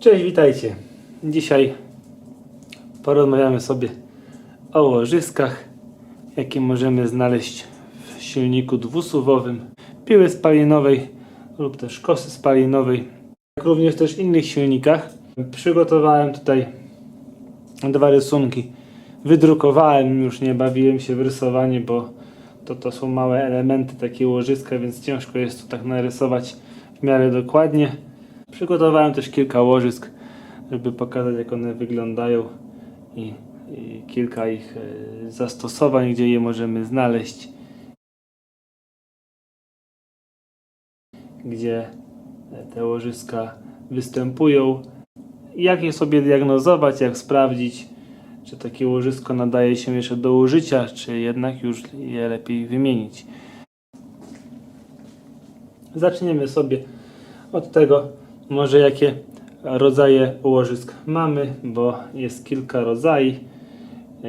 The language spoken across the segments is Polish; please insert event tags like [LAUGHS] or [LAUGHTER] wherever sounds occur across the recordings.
Cześć, witajcie. Dzisiaj porozmawiamy sobie o łożyskach, jakie możemy znaleźć w silniku dwusuwowym, piły spalinowej lub też kosy spalinowej, jak również też innych silnikach. Przygotowałem tutaj dwa rysunki. Wydrukowałem już, nie bawiłem się w rysowanie, bo to, to są małe elementy takie łożyska, więc ciężko jest to tak narysować w miarę dokładnie. Przygotowałem też kilka łożysk, żeby pokazać jak one wyglądają i, i kilka ich e, zastosowań, gdzie je możemy znaleźć. Gdzie e, te łożyska występują. Jak je sobie diagnozować, jak sprawdzić, czy takie łożysko nadaje się jeszcze do użycia, czy jednak już je lepiej wymienić. Zaczniemy sobie od tego, może jakie rodzaje łożysk mamy, bo jest kilka rodzajów,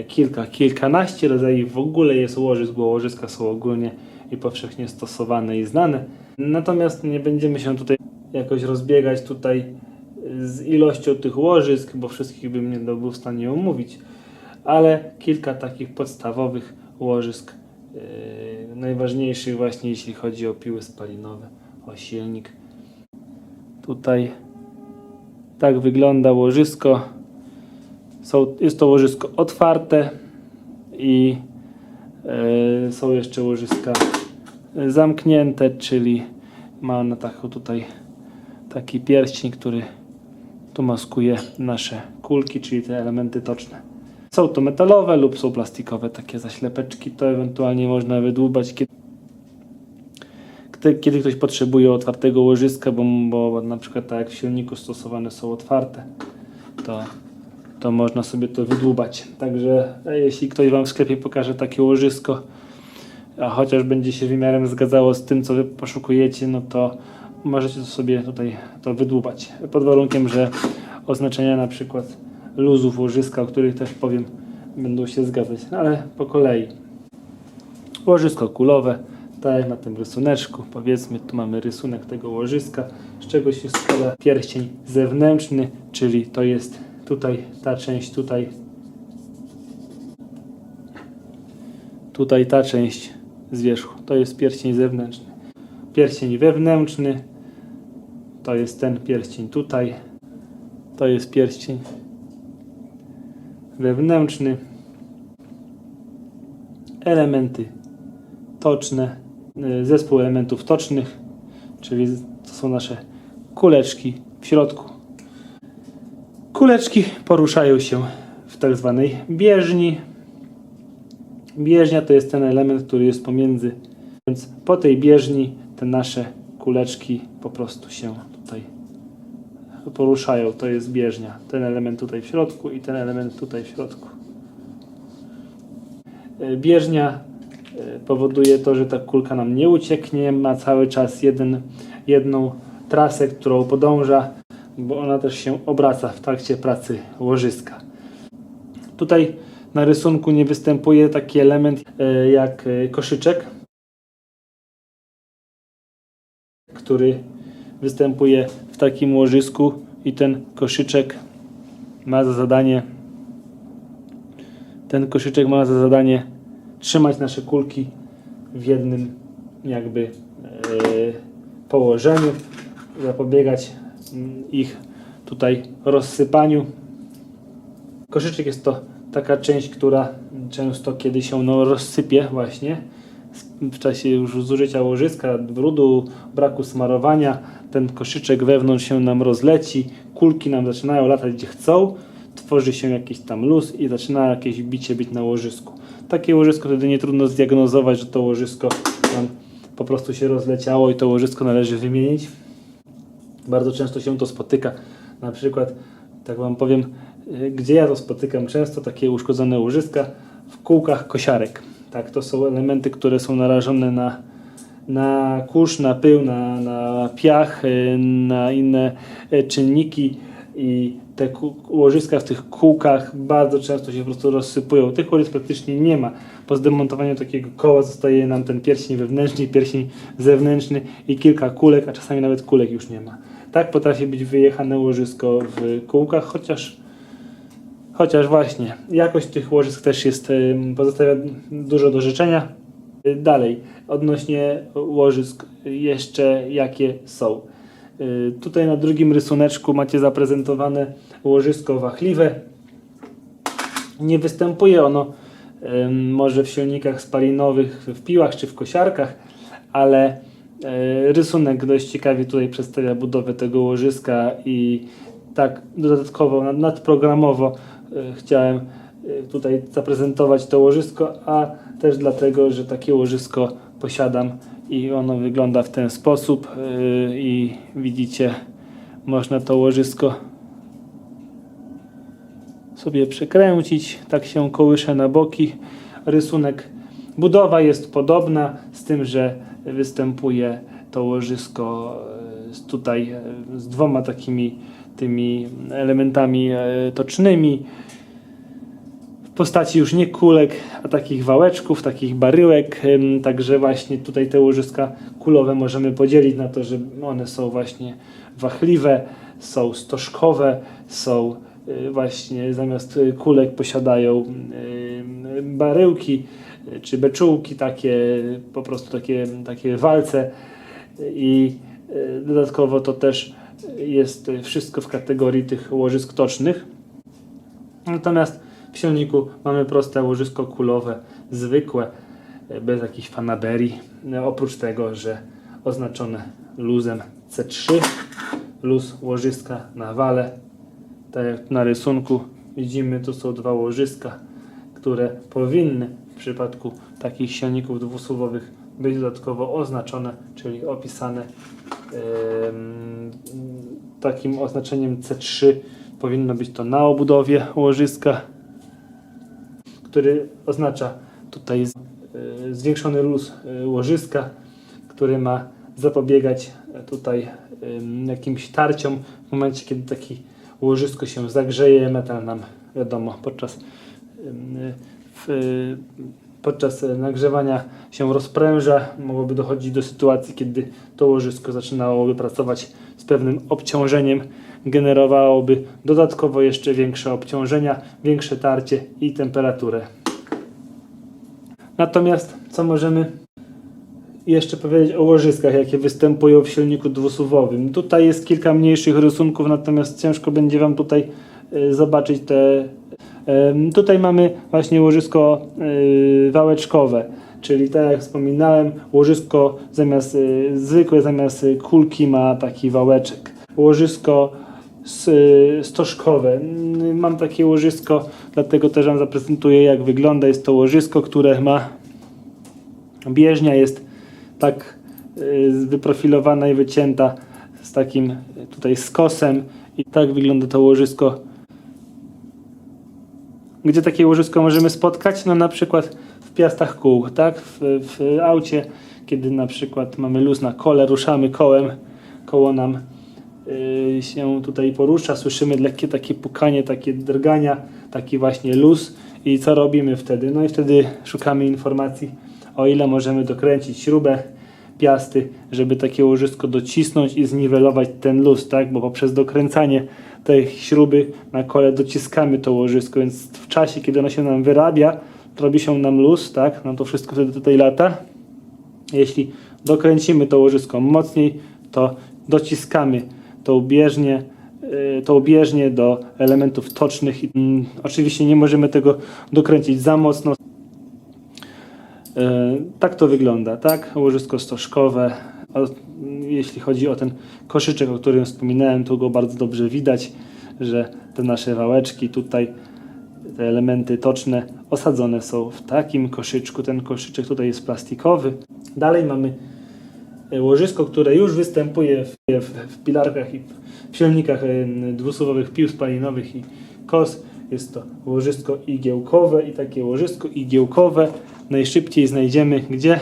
kilka, kilkanaście rodzajów w ogóle jest łożysk, bo łożyska są ogólnie i powszechnie stosowane i znane. Natomiast nie będziemy się tutaj jakoś rozbiegać tutaj z ilością tych łożysk, bo wszystkich bym nie był w stanie omówić, ale kilka takich podstawowych łożysk, yy, najważniejszych właśnie jeśli chodzi o piły spalinowe, o silnik. Tutaj tak wygląda łożysko. Są, jest to łożysko otwarte i e, są jeszcze łożyska zamknięte, czyli ma na taką tutaj taki pierścień, który tu maskuje nasze kulki, czyli te elementy toczne. Są to metalowe lub są plastikowe takie zaślepeczki, to ewentualnie można wydłubać, kiedy kiedy ktoś potrzebuje otwartego łożyska, bo, bo na przykład tak jak w silniku stosowane są otwarte, to, to można sobie to wydłubać. Także e, jeśli ktoś Wam w sklepie pokaże takie łożysko, a chociaż będzie się wymiarem zgadzało z tym, co Wy poszukujecie, no to możecie to sobie tutaj to wydłubać. Pod warunkiem, że oznaczenia na przykład luzów łożyska, o których też powiem, będą się zgadzać. No, ale po kolei. Łożysko kulowe, tak na tym rysuneczku. Powiedzmy, tu mamy rysunek tego łożyska, z czego się składa pierścień zewnętrzny, czyli to jest tutaj ta część, tutaj, tutaj ta część z wierzchu. To jest pierścień zewnętrzny. Pierścień wewnętrzny to jest ten pierścień tutaj. To jest pierścień wewnętrzny. Elementy toczne, zespół elementów tocznych, czyli to są nasze kuleczki w środku. Kuleczki poruszają się w tak zwanej bieżni. Bieżnia to jest ten element, który jest pomiędzy, więc po tej bieżni te nasze kuleczki po prostu się tutaj poruszają. To jest bieżnia. Ten element tutaj w środku i ten element tutaj w środku. E, Bieżnia e, powoduje to, że ta kulka nam nie ucieknie, ma cały czas jeden, jedną trasę, którą podąża, bo ona też się obraca w trakcie pracy łożyska. Tutaj na rysunku nie występuje taki element e, jak e, koszyczek, który występuje w takim łożysku i ten koszyczek ma za zadanie ten koszyczek ma za zadanie trzymać nasze kulki w jednym jakby e, położeniu, zapobiegać mm, ich tutaj rozsypaniu. Koszyczek jest to taka część, która często kiedy się no, rozsypie właśnie w czasie już zużycia łożyska, brudu, braku smarowania, ten koszyczek wewnątrz się nam rozleci, kulki nam zaczynają latać gdzie chcą, tworzy się jakiś tam luz i zaczyna jakieś bicie być na łożysku. Takie łożysko wtedy nie trudno zdiagnozować, że to łożysko po prostu się rozleciało i to łożysko należy wymienić. Bardzo często się to spotyka. Na przykład, tak Wam powiem, y, gdzie ja to spotykam często, takie uszkodzone łożyska w kółkach kosiarek. Tak, to są elementy, które są narażone na, na kurz, na pył, na, na piach, y, na inne y, czynniki i te łożyska w tych kółkach bardzo często się po prostu rozsypują. Tych łożysk praktycznie nie ma. Po zdemontowaniu takiego koła zostaje nam ten pierścień wewnętrzny pierścień zewnętrzny i kilka kulek, a czasami nawet kulek już nie ma. Tak potrafi być wyjechane łożysko w kółkach, chociaż Chociaż właśnie, jakość tych łożysk też jest, pozostawia dużo do życzenia. Dalej, odnośnie łożysk, jeszcze jakie są. Y, Tutaj na drugim rysuneczku macie zaprezentowane łożysko wachliwe. Nie występuje ono może w silnikach spalinowych, w piłach czy w kosiarkach, ale y, rysunek dość ciekawie tutaj przedstawia budowę tego łożyska i tak dodatkowo, nad- nadprogramowo y, chciałem y, tutaj zaprezentować to łożysko, a też dlatego, że takie łożysko posiadam i ono wygląda w ten sposób i widzicie, można to łożysko sobie przekręcić, tak się kołysze na boki. Rysunek, budowa jest podobna, z tym, że występuje to łożysko e, tutaj e, z dwoma takimi tymi elementami e, tocznymi w postaci już nie kulek, a takich wałeczków, takich baryłek. Także właśnie tutaj te łożyska kulowe możemy podzielić na to, że one są właśnie wachliwe, są stożkowe, są właśnie zamiast y, kulek posiadają y, baryłki y, czy beczułki, takie po prostu takie, takie walce i y, dodatkowo to też jest y, wszystko w kategorii tych łożysk tocznych. Natomiast w silniku mamy proste łożysko kulowe, zwykłe, bez jakichś fanaberii. Oprócz tego, że oznaczone luzem C3, luz łożyska na wale. Tak jak na rysunku widzimy, tu są dwa łożyska, które powinny w przypadku takich silników dwusuwowych być dodatkowo oznaczone, czyli opisane em, takim oznaczeniem C3 powinno być to na obudowie łożyska, który oznacza tutaj e, zwiększony luz e, łożyska, który ma zapobiegać tutaj jakimś tarciom w momencie, kiedy taki łożysko się zagrzeje, metal nam wiadomo podczas podczas nagrzewania się rozpręża, mogłoby dochodzić do sytuacji, kiedy to łożysko zaczynałoby pracować z pewnym obciążeniem, generowałoby dodatkowo jeszcze większe obciążenia, większe tarcie i temperaturę. Natomiast co możemy jeszcze powiedzieć o łożyskach, jakie występują w silniku dwusuwowym. Tutaj jest kilka mniejszych rysunków, natomiast ciężko będzie Wam tutaj y, zobaczyć te. Tutaj mamy właśnie łożysko y, wałeczkowe, czyli tak jak wspominałem, łożysko zamiast y, zwykłe, zamiast kulki ma taki wałeczek. Łożysko stożkowe. Mm, Mam takie łożysko, dlatego też Wam zaprezentuję jak wygląda. Jest to łożysko, które ma bieżnia jest tak y, wyprofilowana i wycięta z takim tutaj skosem i tak wygląda to łożysko. Gdzie takie łożysko możemy spotkać? No na przykład w piastach kół, tak? W, w aucie, kiedy na przykład mamy luz na kole, ruszamy kołem, koło nam y, się tutaj porusza, słyszymy lekkie takie pukanie, takie drgania, taki właśnie luz i co robimy wtedy? No i wtedy szukamy informacji, o ile możemy dokręcić śrubę piasty, żeby takie łożysko docisnąć i zniwelować ten luz, tak? Bo poprzez dokręcanie tej śruby na kole dociskamy to łożysko, więc w czasie, kiedy ono się nam wyrabia, robi się nam luz, tak? No to wszystko wtedy tutaj lata. Jeśli dokręcimy to łożysko mocniej, to dociskamy tą bieżnię, yy, tą bieżnię do elementów tocznych. Mm, oczywiście nie możemy tego dokręcić za mocno. Yy, Tak to wygląda, tak? Łożysko stożkowe. Jeśli chodzi o ten koszyczek, o którym wspominałem, to go bardzo dobrze widać, że te nasze wałeczki tutaj, te elementy toczne osadzone są w takim koszyczku. Ten koszyczek tutaj jest plastikowy. Dalej mamy e, łożysko, które już występuje w, w, w pilarkach i w silnikach e, dwusuwowych pił spalinowych i kos. Jest to łożysko igiełkowe i takie łożysko igiełkowe najszybciej znajdziemy gdzie?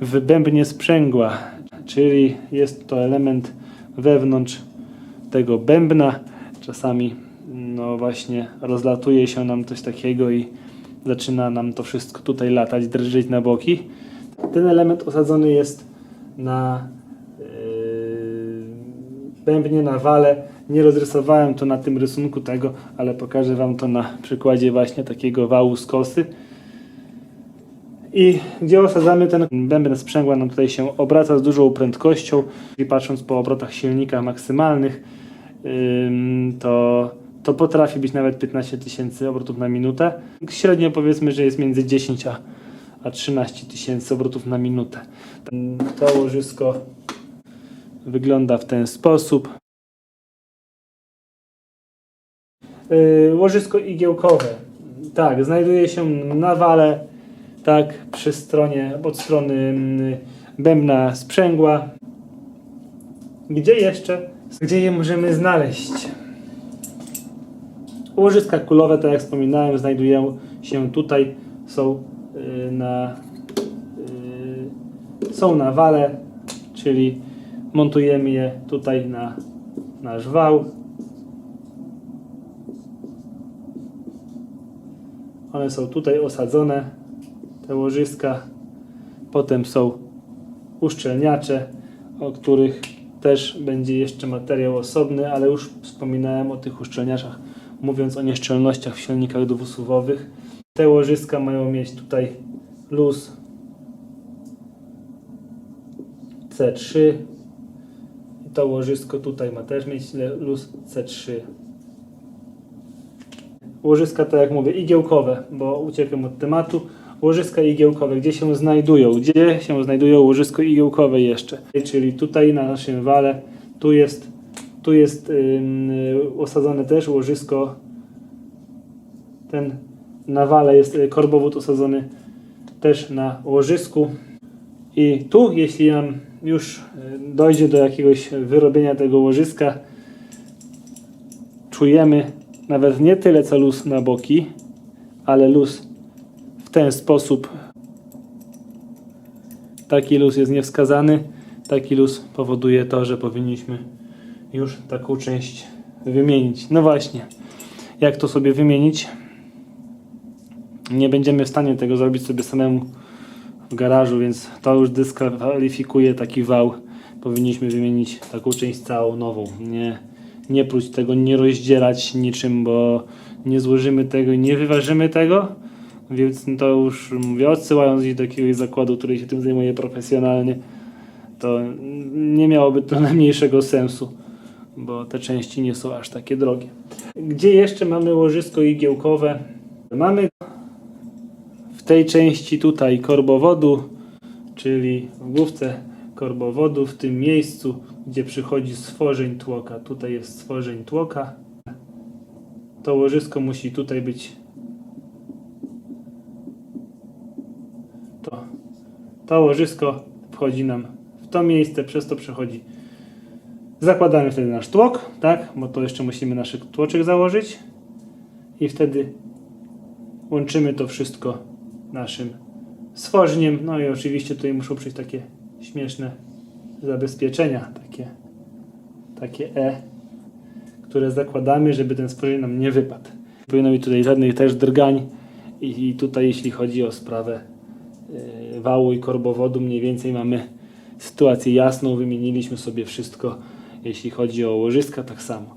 W bębnie sprzęgła, czyli jest to element wewnątrz tego bębna. czasami no właśnie rozlatuje się nam coś takiego i zaczyna nam to wszystko tutaj latać, drżyć na boki. Ten element osadzony jest na yy, bębnie, na wale. Nie rozrysowałem to na tym rysunku tego, ale pokażę Wam to na przykładzie właśnie takiego wału z kosy. I gdzie osadzamy ten bęben sprzęgła nam tutaj się obraca z dużą prędkością i patrząc po obrotach silnika maksymalnych ym, to, to potrafi być nawet 15 tysięcy obrotów na minutę. Średnio powiedzmy, że jest między 10 a, a 13 tysięcy obrotów na minutę. To łożysko wygląda w ten sposób. Yy, łożysko igiełkowe. Tak, znajduje się na wale, tak, przy stronie, od strony mm, bębna sprzęgła. Gdzie jeszcze? Gdzie je możemy znaleźć? Łożyska kulowe, tak jak wspominałem, znajdują się tutaj, są yy, na, yy, są na wale, czyli montujemy je tutaj na nasz wał. One są tutaj osadzone, te łożyska. Potem są uszczelniacze, o których też będzie jeszcze materiał osobny, ale już wspominałem o tych uszczelniaczach, mówiąc o nieszczelnościach w silnikach dwusuwowych. Te łożyska mają mieć tutaj luz C3 i to łożysko tutaj ma też mieć luz C3 łożyska, tak jak mówię, igiełkowe, bo uciekłem od tematu. Łożyska igiełkowe, gdzie się znajdują? Gdzie się znajdują łożysko igiełkowe jeszcze? Czyli tutaj na naszym wale, tu jest, tu jest ym, osadzone też łożysko. Ten na wale jest y, korbowód osadzony też na łożysku. I tu, jeśli nam już y, dojdzie do jakiegoś wyrobienia tego łożyska, czujemy nawet nie tyle co luz na boki, ale luz w ten sposób. Taki luz jest niewskazany. Taki luz powoduje to, że powinniśmy już taką część wymienić. No właśnie, jak to sobie wymienić? Nie będziemy w stanie tego zrobić sobie samemu w garażu, więc to już dyskwalifikuje taki wał. Powinniśmy wymienić taką część całą nową. Nie, nie próć tego, nie rozdzierać niczym, bo nie złożymy tego i nie wyważymy tego. Więc to już mówię, odsyłając gdzieś do jakiegoś zakładu, który się tym zajmuje profesjonalnie, to nie miałoby to [LAUGHS] najmniejszego sensu, bo te części nie są aż takie drogie. Gdzie jeszcze mamy łożysko igiełkowe? Mamy w tej części tutaj korbowodu, czyli w główce korbowodu, w tym miejscu, gdzie przychodzi stworzeń tłoka. Tutaj jest stworzeń tłoka. To łożysko musi tutaj być. To łożysko wchodzi nam w to miejsce, przez to przechodzi. Zakładamy wtedy nasz tłok, tak? Bo to jeszcze musimy nasz tłoczek założyć. I wtedy łączymy to wszystko naszym stworzeniem. No i oczywiście tutaj muszą przyjść takie śmieszne zabezpieczenia, takie, takie E, które zakładamy, żeby ten stworzeń nam nie wypadł. Nie powinno być tutaj żadnych też drgań i, i tutaj jeśli chodzi o sprawę yy, wału i korbowodu mniej więcej mamy sytuację jasną, wymieniliśmy sobie wszystko, jeśli chodzi o łożyska tak samo.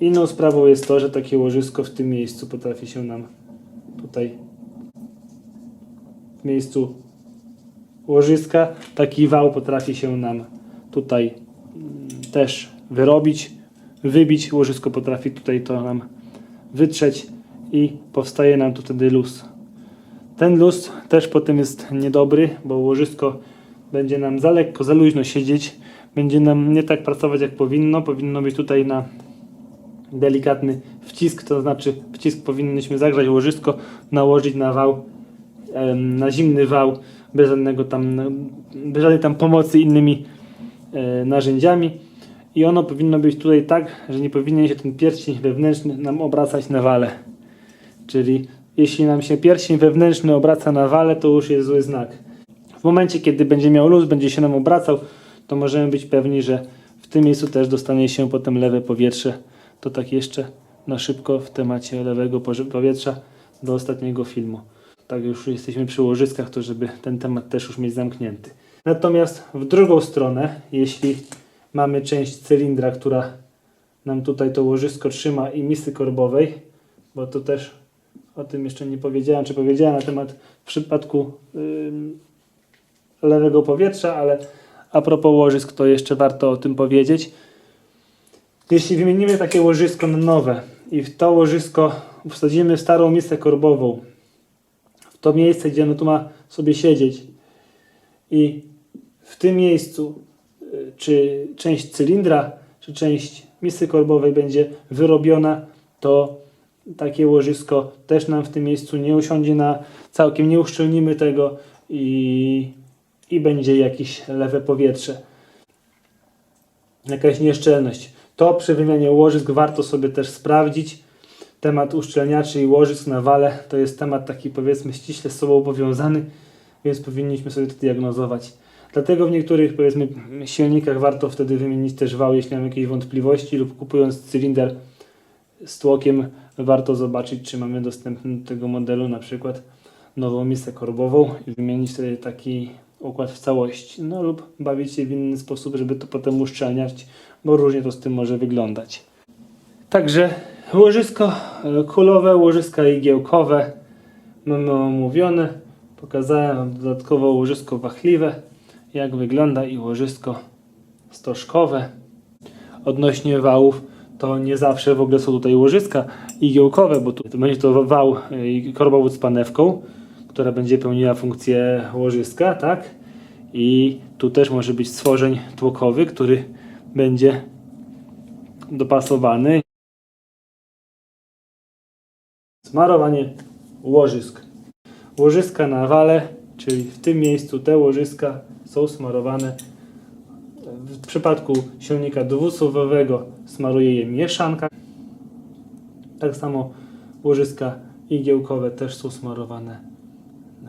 Inną sprawą jest to, że takie łożysko w tym miejscu potrafi się nam tutaj w miejscu łożyska taki wał potrafi się nam tutaj mm, też wyrobić, wybić. Łożysko potrafi tutaj to nam wytrzeć i powstaje nam tu wtedy luz. Ten luz też potem jest niedobry, bo łożysko będzie nam za lekko, za luźno siedzieć. Będzie nam nie tak pracować jak powinno. Powinno być tutaj na delikatny wcisk, to znaczy wcisk powinniśmy zagrzać łożysko, nałożyć na wał, na zimny wał, bez żadnego tam, bez żadnej tam pomocy innymi e, narzędziami. I ono powinno być tutaj tak, że nie powinien się ten pierścień wewnętrzny nam obracać na wale. Czyli jeśli nam się pierścień wewnętrzny obraca na wale, to już jest zły znak. W momencie, kiedy będzie miał luz, będzie się nam obracał, to możemy być pewni, że w tym miejscu też dostanie się potem lewe powietrze. To tak jeszcze na szybko w temacie lewego powietrza do ostatniego filmu. Tak już jesteśmy przy łożyskach, to żeby ten temat też już mieć zamknięty. Natomiast w drugą stronę, jeśli mamy część cylindra, która nam tutaj to łożysko trzyma i misy korbowej, bo to też o tym jeszcze nie powiedziałem, czy powiedziałem na temat w przypadku lewego powietrza, ale a propos łożysk, to jeszcze warto o tym powiedzieć. Jeśli wymienimy takie łożysko na nowe i w to łożysko wsadzimy starą misę korbową, w to miejsce, gdzie ono tu ma sobie siedzieć i w tym miejscu y, czy część cylindra, czy część misy korbowej będzie wyrobiona, to takie łożysko też nam w tym miejscu nie usiądzie na całkiem, nie uszczelnimy tego i, i będzie jakieś lewe powietrze. Jakaś nieszczelność. To przy wymianie łożysk warto sobie też sprawdzić. Temat uszczelniaczy i łożysk na wale to jest temat taki powiedzmy ściśle z sobą powiązany, więc powinniśmy sobie to diagnozować. Dlatego w niektórych powiedzmy silnikach warto wtedy wymienić też wał, jeśli mamy jakieś wątpliwości lub kupując cylinder z tłokiem warto zobaczyć, czy mamy dostępny do tego modelu na przykład nową misę korbową i wymienić sobie taki układ w całości. No lub bawić się w inny sposób, żeby to potem uszczelniać, bo różnie to z tym może wyglądać. Także łożysko kulowe, łożyska igiełkowe mamy omówione. Pokazałem Wam dodatkowo łożysko wachliwe, jak wygląda i łożysko stożkowe. Odnośnie wałów, to nie zawsze w ogóle są tutaj łożyska igiełkowe, bo tu będzie to wał e, korbowód z panewką, która będzie pełniła funkcję łożyska, tak? I tu też może być stworzeń tłokowy, który będzie dopasowany. Smarowanie łożysk. Łożyska na wale, czyli w tym miejscu te łożyska są smarowane. W przypadku silnika dwusuwowego smaruje je mieszanka. Tak samo łożyska igiełkowe też są smarowane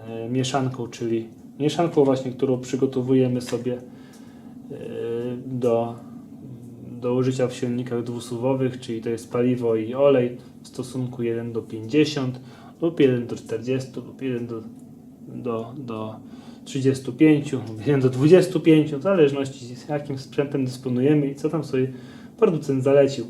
e, mieszanką, czyli mieszanką właśnie, którą przygotowujemy sobie e, do, do użycia w silnikach dwusuwowych, czyli to jest paliwo i olej w stosunku 1 do 50 lub 1 do 40 lub 1 do, do, do 35 lub 1 do 25 w zależności z jakim sprzętem dysponujemy i co tam sobie producent zalecił.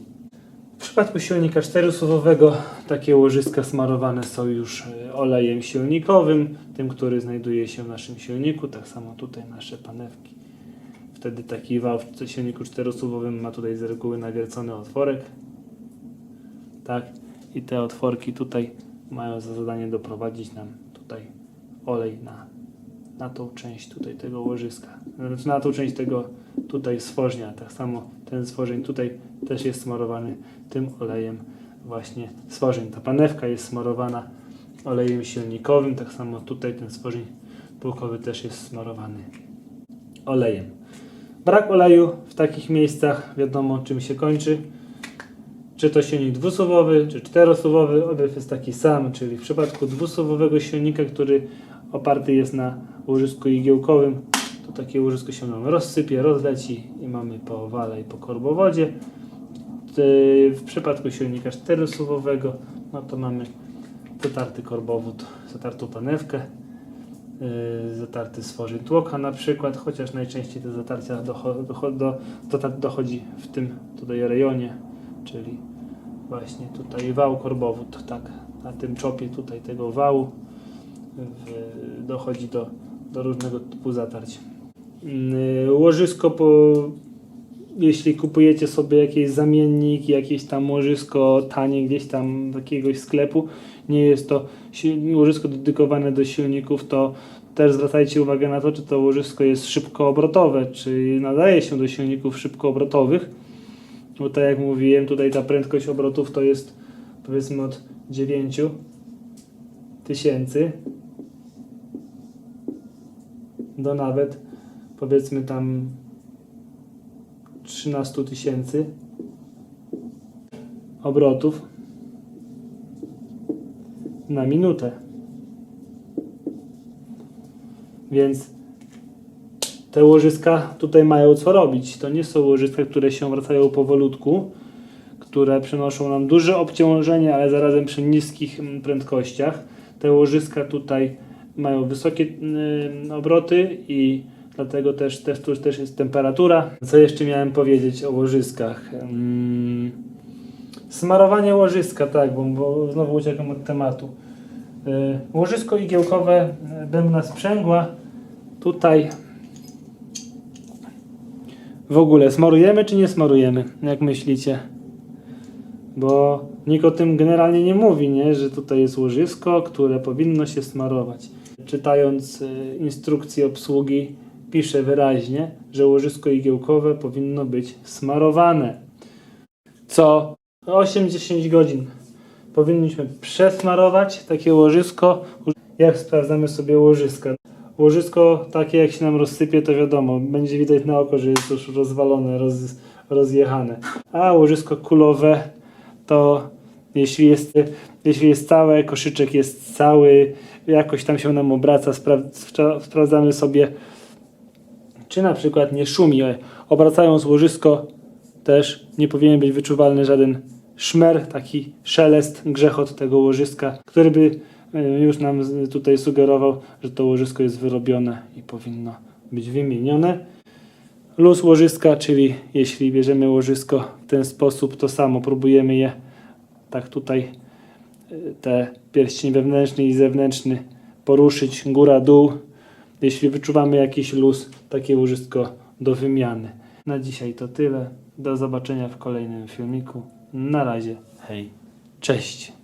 W przypadku silnika czterosuwowego takie łożyska smarowane są już e, olejem silnikowym, tym, który znajduje się w naszym silniku. Tak samo tutaj nasze panewki. Wtedy taki wał w silniku czterosuwowym ma tutaj z reguły nawiercony otworek. Tak. I te otworki tutaj mają za zadanie doprowadzić nam tutaj olej na, na tą część tutaj tego łożyska. Znaczy na tą część tego tutaj stworznia. Tak samo ten stworzeń tutaj też jest smarowany tym olejem właśnie stworzeń. Ta panewka jest smarowana olejem silnikowym, tak samo tutaj ten stworzeń pułkowy też jest smarowany olejem. Brak oleju w takich miejscach wiadomo czym się kończy. Czy to silnik dwusuwowy, czy czterosuwowy, objaw jest taki sam, czyli w przypadku dwusuwowego silnika, który oparty jest na łożysku igiełkowym, to takie łożysko się nam rozsypie, rozleci i mamy po wale i po korbowodzie. W przypadku silnika czterosuwowego, no to mamy zatarty korbowód, zatartą panewkę, yy, zatarty stworzeń tłoka na przykład, chociaż najczęściej te zatarcia do, dochodzi w tym tutaj rejonie, czyli właśnie tutaj wał korbowód, tak, na tym czopie tutaj tego wału w, dochodzi do, do różnego typu zatarć. Yy, Łożysko po, jeśli kupujecie sobie jakiś zamiennik, jakieś tam łożysko tanie gdzieś tam z jakiegoś sklepu, nie jest to łożysko dedykowane do silników, to też zwracajcie uwagę na to, czy to łożysko jest szybkoobrotowe, czy nadaje się do silników szybkoobrotowych. Bo tak jak mówiłem, tutaj ta prędkość obrotów to jest powiedzmy od 9 tysięcy do nawet powiedzmy tam 13 tysięcy obrotów na minutę. Więc te łożyska tutaj mają co robić. To nie są łożyska, które się wracają powolutku, które przynoszą nam duże obciążenie, ale zarazem przy niskich mm, prędkościach. Te łożyska tutaj mają wysokie mm, obroty i dlatego też, też tu też jest temperatura. Co jeszcze miałem powiedzieć o łożyskach? Mm, Smarowanie łożyska, tak, bo, bo znowu uciekam od tematu. Y, Łożysko igiełkowe y, bębna sprzęgła. Tutaj w ogóle smarujemy czy nie smarujemy? Jak myślicie? Bo nikt o tym generalnie nie mówi, nie? że tutaj jest łożysko, które powinno się smarować. Czytając y, instrukcję obsługi, pisze wyraźnie, że łożysko igiełkowe powinno być smarowane. Co 8-10 godzin powinniśmy przesmarować takie łożysko, jak sprawdzamy sobie łożyska. Łożysko takie jak się nam rozsypie, to wiadomo, będzie widać na oko, że jest już rozwalone, roz, rozjechane. A łożysko kulowe to jeśli jest, jeśli jest całe, koszyczek jest cały, jakoś tam się nam obraca, spra spra sprawdzamy sobie, czy na przykład nie szumi. Obracając łożysko też nie powinien być wyczuwalny żaden szmer, taki szelest, grzechot tego łożyska, który by e, już nam tutaj sugerował, że to łożysko jest wyrobione i powinno być wymienione. Luz łożyska, czyli jeśli bierzemy łożysko w ten sposób, to samo próbujemy je tak tutaj te pierścień wewnętrzny i zewnętrzny poruszyć góra-dół. Jeśli wyczuwamy jakiś luz, takie łożysko do wymiany. Na dzisiaj to tyle. Do zobaczenia w kolejnym filmiku. Na razie. Hej. Cześć.